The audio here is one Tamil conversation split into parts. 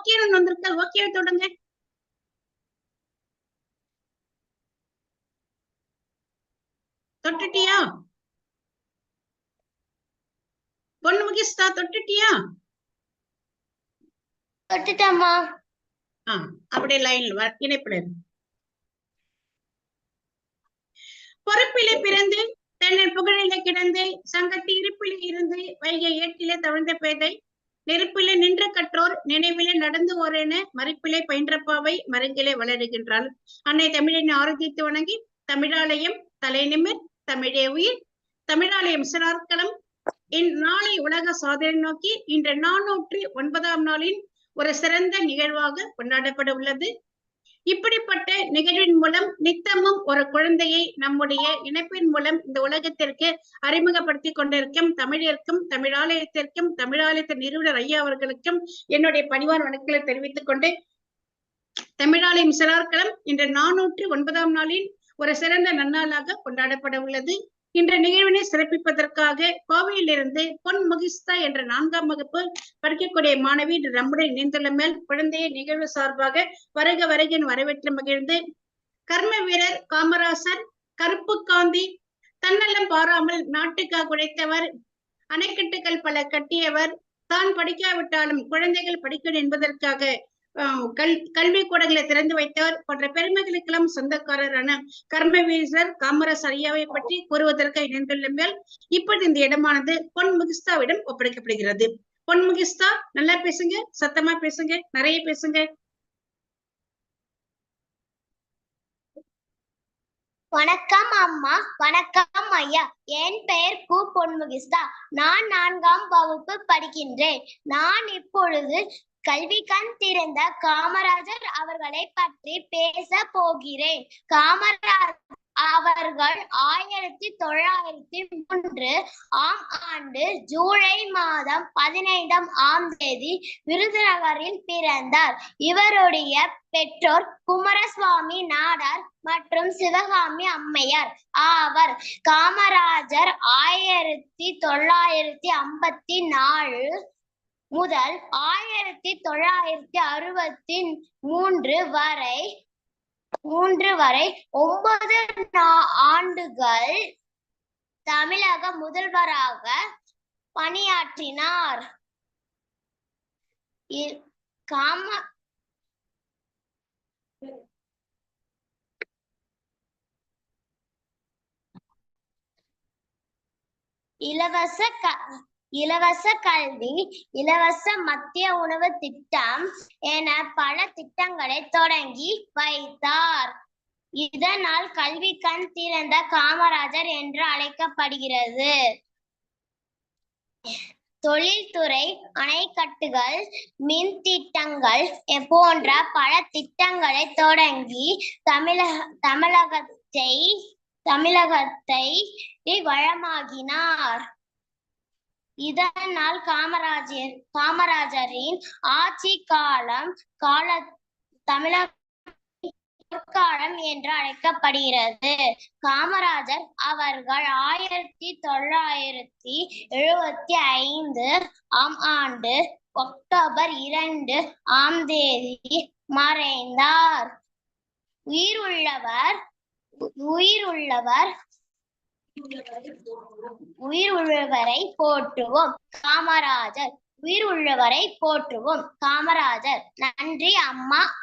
ஓகேன்னு வந்திருக்க ஓகே தொடங்க தொட்டுட்டியா? பொண்ணு முகிஸ்தா தொட்டுட்டியா? தொட்டுட்டம்மா. ஆ அப்படியே லைன்ல இணைப்புல இரு. பொறுப்பிலே பிறந்து தன்னை புகழிலே கிடந்து சங்கத்தி இருப்பிலே இருந்து வைகை ஏட்டிலே தவழ்ந்த பேதை நெருப்பிலே நின்ற கற்றோர் நினைவிலே நடந்து ஓரென மறைப்பிலே பயின்றப்பாவை மருங்கிலே வளருகின்றாள். அன்னை தமிழனை ஆரோக்கியத்து வணங்கி தமிழாலயம் தலைநிமிர் தமிழே உயிர் தமிழாலயம் சிறார்களம் இந்நாளை உலக சாதனை நோக்கி இன்று நானூற்றி ஒன்பதாம் நாளின் ஒரு சிறந்த நிகழ்வாக கொண்டாடப்பட உள்ளது. இப்படிப்பட்ட நிகழ்வின் மூலம் நித்தமும் ஒரு குழந்தையை நம்முடைய இணைப்பின் மூலம் இந்த உலகத்திற்கு அறிமுகப்படுத்தி கொண்டிருக்கும் தமிழிற்கும் தமிழாலயத்திற்கும் தமிழாலயத்தின் நிறுவனர் ஐயா அவர்களுக்கும் என்னுடைய பணிவார் வணக்கங்களை தெரிவித்துக் கொண்டு தமிழாலயம் சிறார்களம் இன்று நானூற்று ஒன்பதாம் நாளின் ஒரு சிறந்த நன்னாளாக கொண்டாடப்பட உள்ளது. இன்ற நிகழ்வினை சிறப்பிப்பதற்காக கோவையிலிருந்து பொன் முகிஸ்தா என்ற நான்காம் வகுப்பு படிக்கக்கூடிய மாணவி இன்று நம்முடன் இணைந்துள்ள மேல் குழந்தையை நிகழ்வு சார்பாக வருக வருகின் வரவேற்று மகிழ்ந்து கர்ம வீரர் காமராசர் கருப்பு காந்தி தன்னலம் பாராமல் நாட்டுக்காக உழைத்தவர் அணைக்கட்டுகள் பல கட்டியவர் தான் படிக்காவிட்டாலும் குழந்தைகள் படிக்கணும் என்பதற்காக கல் கல்வி கூடங்களை திறந்து வைத்தவர் போன்ற பெருமைகளுக்கெல்லாம் சொந்தக்காரரான கர்மவீசர் காமராஜ் ஐயாவை பற்றி கூறுவதற்கு இணைந்துள்ள மேல் இப்பொழுது இந்த இடமானது பொன் முகிஸ்தாவிடம் ஒப்படைக்கப்படுகிறது. பொன் முகிஸ்தா நல்லா பேசுங்க சத்தமா பேசுங்க நிறைய பேசுங்க. வணக்கம் அம்மா வணக்கம் ஐயா. என் பெயர் கு பொன்முகிஸ்தா நான் நான்காம் வகுப்பு படிக்கின்றேன். நான் இப்பொழுது கல்வி கண் திறந்த காமராஜர் அவர்களை பற்றி பேச போகிறேன். காமராஜர் அவர்கள் ஆயிரத்தி தொள்ளாயிரத்தி மூன்று ஆம் ஆண்டு ஜூலை மாதம் பதினைந்தாம் ஆம் தேதி விருதுநகரில் பிறந்தார். இவருடைய பெற்றோர் குமாரசுவாமி நாடார் மற்றும் சிவகாமி அம்மையார் ஆவர். காமராஜர் ஆயிரத்தி தொள்ளாயிரத்தி ஐம்பத்தி நாலு முதல் ஆயிரத்தி தொள்ளாயிரத்தி அறுபத்தி மூன்று வரை மூன்று வரை ஒன்பது ஆண்டுகள் தமிழக முதல்வராக பணியாற்றினார். காம இலவச க இலவச கல்வி இலவச மத்திய உணவு திட்டம் என பல திட்டங்களை தொடங்கி வைத்தார். இதனால் கல்வி கண் திறந்த காமராஜர் என்று அழைக்கப்படுகிறது. தொழில்துறை அணைக்கட்டுகள் மின் திட்டங்கள் போன்ற பல திட்டங்களை தொடங்கி தமிழக தமிழகத்தை தமிழகத்தை வளமாகினார் இதனால் காமராஜர் காமராஜரின் ஆட்சி காலம் கால தமிழக பொற்காலம் என்று அழைக்கப்படுகிறது. காமராஜர் அவர்கள் ஆயிரத்தி தொள்ளாயிரத்தி எழுபத்தி ஐந்து ஆம் ஆண்டு அக்டோபர் இரண்டு ஆம் தேதி மறைந்தார். உயிர் உள்ளவர் உயிர் உள்ளவர் போற்றுவோம். காமராஜர் உயிர் உள்ளவரை போற்றுவோம். காமராஜர் நன்றி அம்மா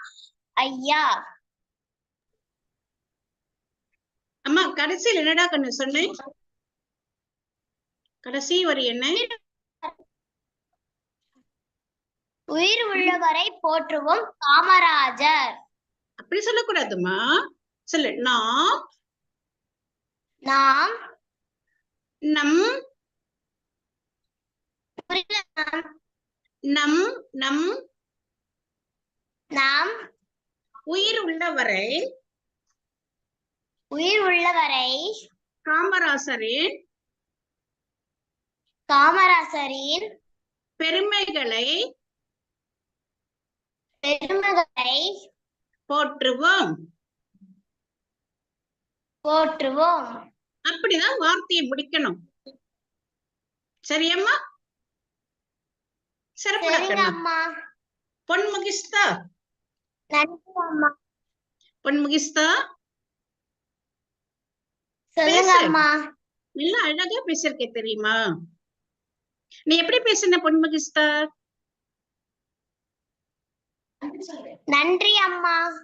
ஐயா. அம்மா கடைசியில் என்னடா கண்ணு சொன்னேன் கடைசி வரி என்ன உயிர் உள்ளவரை போற்றுவோம். காமராஜர். அப்படி சொல்லக்கூடாதும்மா. சொல்லு. நாம் நாம் நம். நம் நம் நாம் உயிர் உள்ளவரை உயிர் உள்ளவரை காமராசரின் காமராசரின் பெருமைகளை பெருமைகளை போற்றுவோம் போற்றுவோம் அப்படிதான் வார்த்தையை முடிக்கணும். சரியம்மா? அம்மா. பொன்முகிஸ்தா சொல்லுங்க பேசு. அம்மா. நல்லா அழகா பேசிருக்க தெரியுமா? நீ எப்படி பேசுன பொன்முகிஸ்தா நன்றி அம்மா.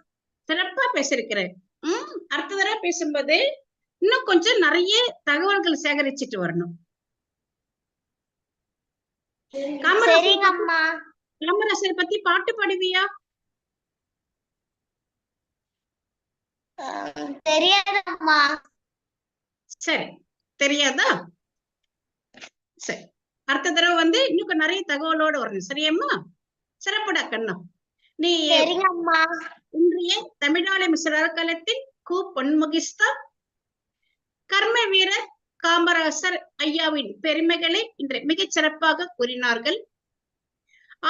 சிறப்பா பேசிருக்கிற உம் அடுத்த தடவை பேசும்போது இன்னும் கொஞ்சம் நிறைய தகவல்கள் சேகரிச்சிட்டு வரணும். காமராசர் பத்தி பாட்டு பாடுவியா? அஹ், தெரியாது அம்மா சரி தெரியாதா? சரி அடுத்த தடவை வந்து இன்னும் கொஞ்சம் நிறைய தகவலோட வரணும் சரியாம்மா? சிறப்புடா கண்ணா நீ இன்றைய தமிழாளி மிஸ்ர காலத்தில் கு பொன்முகிஸ்தா கர்ம வீரர் காமராசர் ஐயாவின் பெருமைகளை இன்று மிகச் சிறப்பாக கூறினார்கள்.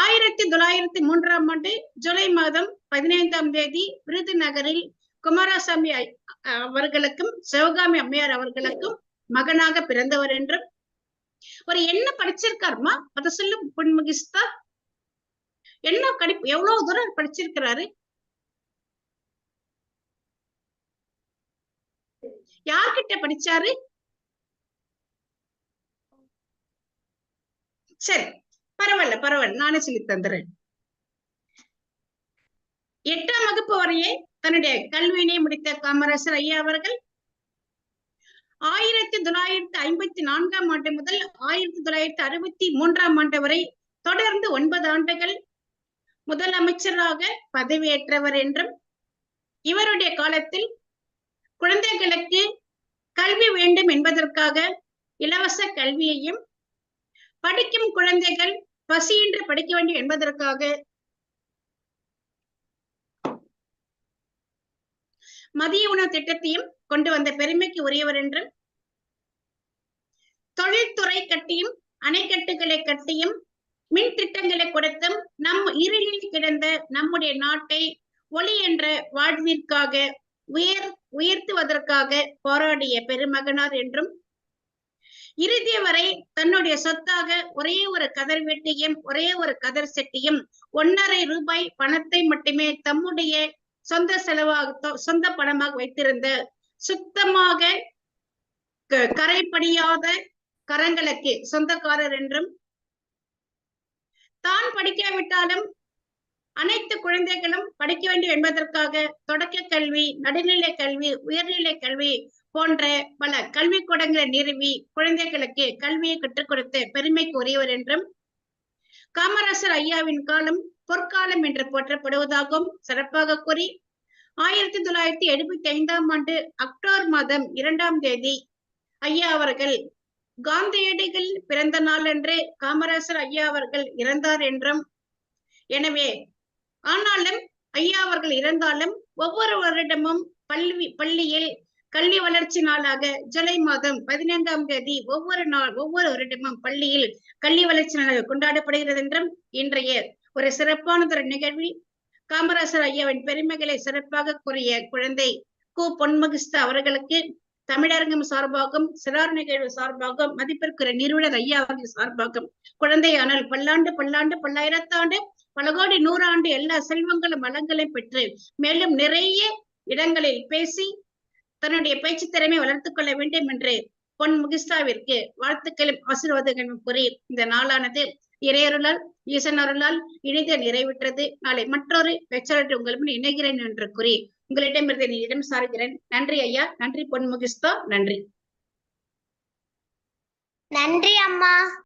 ஆயிரத்தி தொள்ளாயிரத்தி மூன்றாம் ஆண்டு ஜூலை மாதம் பதினைந்தாம் தேதி விருதுநகரில் குமாரசாமி அவர்களுக்கும் சிவகாமி அம்மையார் அவர்களுக்கும் மகனாக பிறந்தவர் என்றும் ஒரு என்ன படிச்சிருக்காருமா? அதை சொல்லு பொன்முகிஸ்தா. என்ன கடி எவ்வளவு தூரம் படிச்சிருக்கிறாரு? யார்கிட்ட படிச்சாரு? சரி பரவாயில்ல பரவாயில்ல. நானே சொல்லி தந்துறேன். எட்டாம் வகுப்பு வரையே தன்னுடைய கல்வியினை முடித்த காமராசர் ஐயா அவர்கள் ஆயிரத்தி தொள்ளாயிரத்தி ஐம்பத்தி நான்காம் ஆண்டு முதல் ஆயிரத்தி தொள்ளாயிரத்தி அறுபத்தி மூன்றாம் ஆண்டு வரை தொடர்ந்து ஒன்பது ஆண்டுகள் முதலமைச்சராக பதவியேற்றவர் என்றும் இவருடைய காலத்தில் குழந்தைகளுக்கு கல்வி வேண்டும் என்பதற்காக இலவச கல்வியையும் படிக்கும் குழந்தைகள் பசியின்றி படிக்க வேண்டும் என்பதற்காக மதிய உணவு திட்டத்தையும் கொண்டு வந்த பெருமைக்கு உரியவர் என்றும் தொழில்துறை கட்டியும் அணைக்கட்டுகளை கட்டியும் மின் திட்டங்களை கொடுத்தும் நம் இருளில் கிடந்த நம்முடைய நாட்டை ஒளி என்ற வாழ்விற்காக உயர் உயர்த்துவதற்காக போராடிய பெருமகனார் என்றும் இறுதி வரை தன்னுடைய சொத்தாக ஒரே ஒரு கதர் வெட்டியும் ஒரே ஒரு கதர் செட்டியும் ஒன்னரை ரூபாய் பணத்தை மட்டுமே தம்முடைய சொந்த செலவாக சொந்த பணமாக வைத்திருந்த சுத்தமாக கரைப்படியாத கரங்களுக்கு சொந்தக்காரர் என்றும் தான் படிக்காவிட்டாலும் அனைத்து குழந்தைகளும் படிக்க வேண்டும் என்பதற்காக தொடக்க கல்வி நடுநிலை கல்வி உயர்நிலை கல்வி போன்ற பல கல்விக்கூடங்களை நிறுவி குழந்தைகளுக்கு கல்வியை கற்றுக் கொடுத்த பெருமைக்கு உரியவர் என்றும் காமராசர் ஐயாவின் காலம் பொற்காலம் என்று போற்றப்படுவதாகவும் சிறப்பாக கூறி ஆயிரத்தி தொள்ளாயிரத்தி எழுபத்தி ஐந்தாம் ஆண்டு அக்டோபர் மாதம் இரண்டாம் தேதி ஐயா அவர்கள் காந்தியடிகள் பிறந்த நாள் என்று காமராசர் ஐயா அவர்கள் இறந்தார் என்றும் எனவே ஆனாலும் ஐயா அவர்கள் இறந்தாலும் ஒவ்வொரு வருடமும் பள்ளி பள்ளியில் கல்வி வளர்ச்சி நாளாக ஜூலை மாதம் பதினைந்தாம் தேதி ஒவ்வொரு நாள் ஒவ்வொரு வருடமும் பள்ளியில் கல்வி வளர்ச்சி நாளாக கொண்டாடப்படுகிறது என்றும் இன்றைய ஒரு சிறப்பானதொரு நிகழ்வில் காமராசர் ஐயாவின் பெருமைகளை சிறப்பாக கூறிய குழந்தை கு. பொன்முகிஸ்தா அவர்களுக்கு தமிழரங்கம் சார்பாகவும் சிறார் நிகழ்வு சார்பாகவும் மதிப்பிற்குரிய நிறுவனர் ஐயா அவர்கள் சார்பாகவும் குழந்தையானால் பல்லாண்டு பல்லாண்டு பல்லாயிரத்தாண்டு பல கோடி நூறாண்டு எல்லா செல்வங்களும் வளங்களையும் பெற்று மேலும் நிறைய இடங்களில் பேசி தன்னுடைய பேச்சு திறமை வளர்த்துக் கொள்ள வேண்டும் என்று பொன் முகிஸ்தாவிற்கு வாழ்த்துக்களும் ஆசீர்வாதங்களும் கூறி இந்த நாளானது இறையருளால் ஈசன் அருளால் இனித நிறைவுற்றது. நாளை மற்றொரு பெற்றோர் உங்கள் முன் இணைகிறேன் என்று கூறி உங்களிடமிருந்து இடம் சாருகிறேன். நன்றி ஐயா. நன்றி பொன் முகிஸ்தா. நன்றி. நன்றி அம்மா.